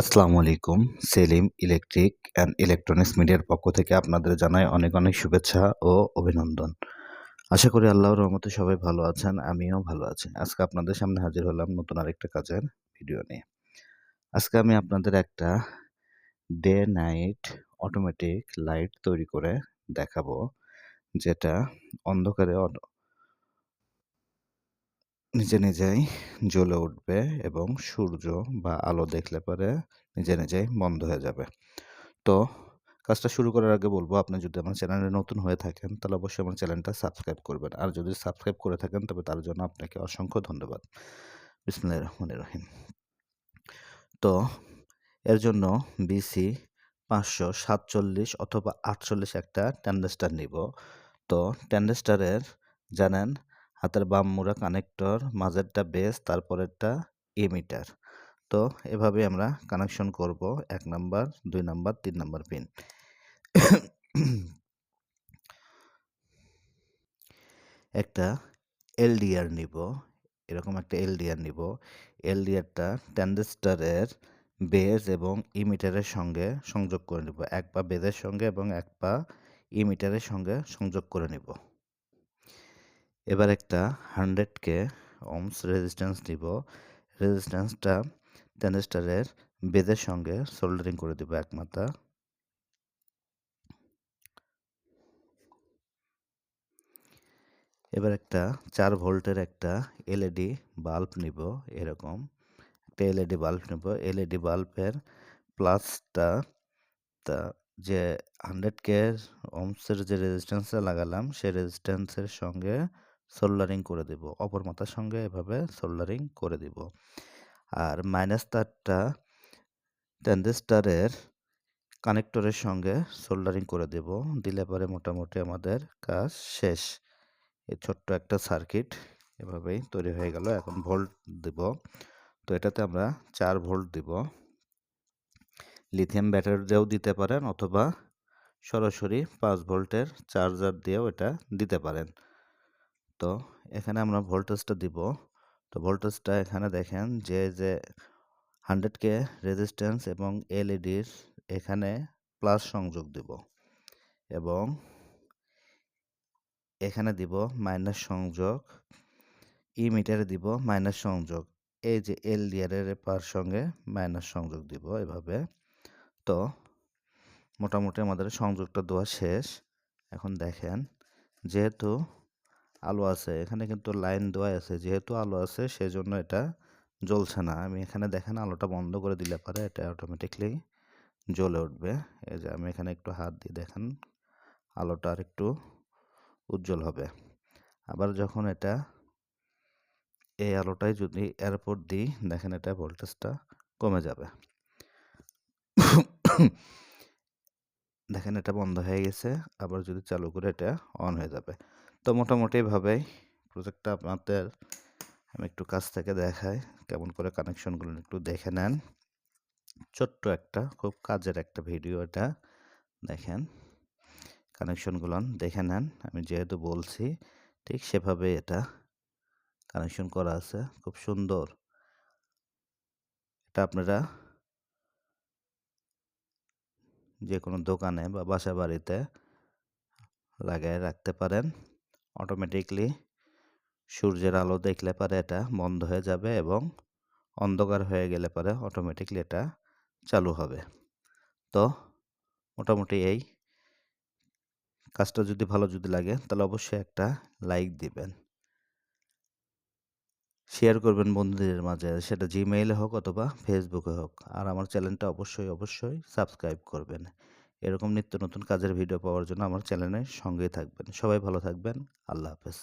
আসসালামু আলাইকুম। Selim electric and electronics মিডিয়ার পক্ষ থেকে আপনাদের জানাই অনেক অনেক শুভেচ্ছা ও অভিনন্দন। আশা করি আল্লাহর রহমতে সবাই ভালো আছেন, আমিও ভালো আছি। আজকে আপনাদের সামনে হাজির হলাম নতুন আরেকটা কাজের ভিডিও নিয়ে। আজকে আমি আপনাদের একটা ডে নাইট অটোমেটিক লাইট তৈরি করে দেখাবো, যেটা অন্ধকারে নিজে নিজেই জ্বলে উঠবে এবং সূর্য বা আলো দেখলে পরে নিজে নিজেই বন্ধ হয়ে যাবে। তো কাজটা শুরু করার আগে বলব, আপনি যদি আমার চ্যানেলে নতুন হয়ে থাকেন, তাহলে অবশ্যই আমার চ্যানেলটা সাবস্ক্রাইব করবেন। আর যদি সাবস্ক্রাইব করে থাকেন, তবে তার জন্য আপনাকে অসংখ্য ধন্যবাদ। বিসমুল্লাহির রহমানির রহিম। তো এর জন্য বিসি পাঁচশো সাতচল্লিশ অথবা আটচল্লিশ একটা ট্যান্ডেস্টার নিব। তো ট্যান্ডেস্টারের জানেন হাতের বাম মুড়া কানেক্টর, মাঝেরটা বেস, তারপরেরটা ইমিটার তো এভাবে আমরা কানেকশন করব, এক নাম্বার, দুই নাম্বার, তিন নাম্বার পিন। একটা এলডিআর নিব, এরকম একটা এলডিআর নিব। এলডিআরটা ট্যান্ডেস্টারের বেজ এবং ইমিটারের সঙ্গে সংযোগ করে নিব। এক পা বেজের সঙ্গে এবং এক পা ইমিটারের সঙ্গে সংযোগ করে নিব। এবার একটা হান্ড্রেড কে ওমস রেজিস্ট্যান্স নিব। রেজিস্ট্যান্সটা ট্যান্ডেস্টারের বেদের সঙ্গে সোল্ডারিং করে দেবো এক মাথা। এবার একটা চার ভোল্টের একটা এলইডি বাল্ব নিব এরকম। একটা এলইডি বাল্ব নিব। এলইডি বাল্বের প্লাসটা তা যে হান্ড্রেড কে ওমসের যে রেজিস্ট্যান্সটা লাগালাম সেই রেজিস্ট্যান্সের সঙ্গে সোল্ডারিং করে দেব। অপর মাথার সঙ্গে এভাবে সোল্ডারিং করে দিব। আর মাইনাস তারটা ট্যান্ডেস্টারের কানেক্টরের সঙ্গে সোল্ডারিং করে দেব। দিলে পরে মোটামুটি আমাদের কাজ শেষ। এই ছোট্ট একটা সার্কিট এভাবেই তৈরি হয়ে গেল। এখন ভোল্ট দেব। তো এটাতে আমরা চার ভোল্ট দিব। লিথিয়াম ব্যাটারি দিয়েও দিতে পারেন অথবা সরাসরি পাঁচ ভোল্টের চার্জার দিয়েও এটা দিতে পারেন। তো এখানে আমরা ভোল্টেজটা দিব। তো ভোল্টেজটা এখানে দেখেন যে যে হান্ড্রেড কে রেজিস্ট্যান্স এবং এলইডির এখানে প্লাস সংযোগ দিব এবং এখানে দিব মাইনাস সংযোগ ই মিটারে দিব মাইনাস সংযোগ। এই যে এল ডিয়ারের পার সঙ্গে মাইনাস সংযোগ দিব এভাবে। তো মোটামুটি আমাদের সংযোগটা দেওয়া শেষ। এখন দেখেন যেহেতু আলো আছে। এখানে কিন্তু লাইন দেওয়া আছে। যেহেতু আলো আছে, সেজন্য এটা জ্বলছে না। আমি এখানে দেখেন আলোটা বন্ধ করে দিলে পারে এটা অটোমেটিকলি জ্বলে উঠবে। এই যে আমি এখানে একটু হাত দিয়ে দেখেন, আলোটা আর একটু উজ্জ্বল হবে। আবার যখন এটা, এই আলোটাই যদি এয়ারপোর্ট দিই, দেখেন এটা ভোল্টেজটা কমে যাবে। দেখেন এটা বন্ধ হয়ে গেছে। আবার যদি চালু করে এটা অন হয়ে যাবে। তো মোটামুটিভাবেই প্রজেক্টটা আপনাদের আমি একটু কাছ থেকে দেখাই, কেমন করে কানেকশনগুলো একটু দেখে নেন। ছোট্ট একটা, খুব কাজের একটা ভিডিও এটা, দেখেন। কানেকশনগুলো দেখে নেন, আমি যেহেতু বলছি, ঠিক সেভাবে এটা কানেকশন করা আছে, খুব সুন্দর। এটা আপনারা যে কোনো দোকানে বা বাসা বাড়িতে লাগায় রাখতে পারেন। অটোমেটিকলি সূর্যের আলো দেখলে পারে এটা বন্ধ হয়ে যাবে এবং অন্ধকার হয়ে গেলে পরে অটোমেটিকলি এটা চালু হবে। তো মোটামুটি এই কাজটা যদি ভালো যদি লাগে তাহলে অবশ্যই একটা লাইক দিবেন। শেয়ার করবেন বন্ধুদের মাঝে, সেটা জিমেইলে হোক অথবা ফেসবুকে হোক। আর আমার চ্যানেলটা অবশ্যই অবশ্যই সাবস্ক্রাইব করবেন। এরকম নিত্য নতুন কাজের ভিডিও পাওয়ার জন্য আমার চ্যানেলের সঙ্গেই থাকবেন। সবাই ভালো থাকবেন। আল্লাহ হাফেজ।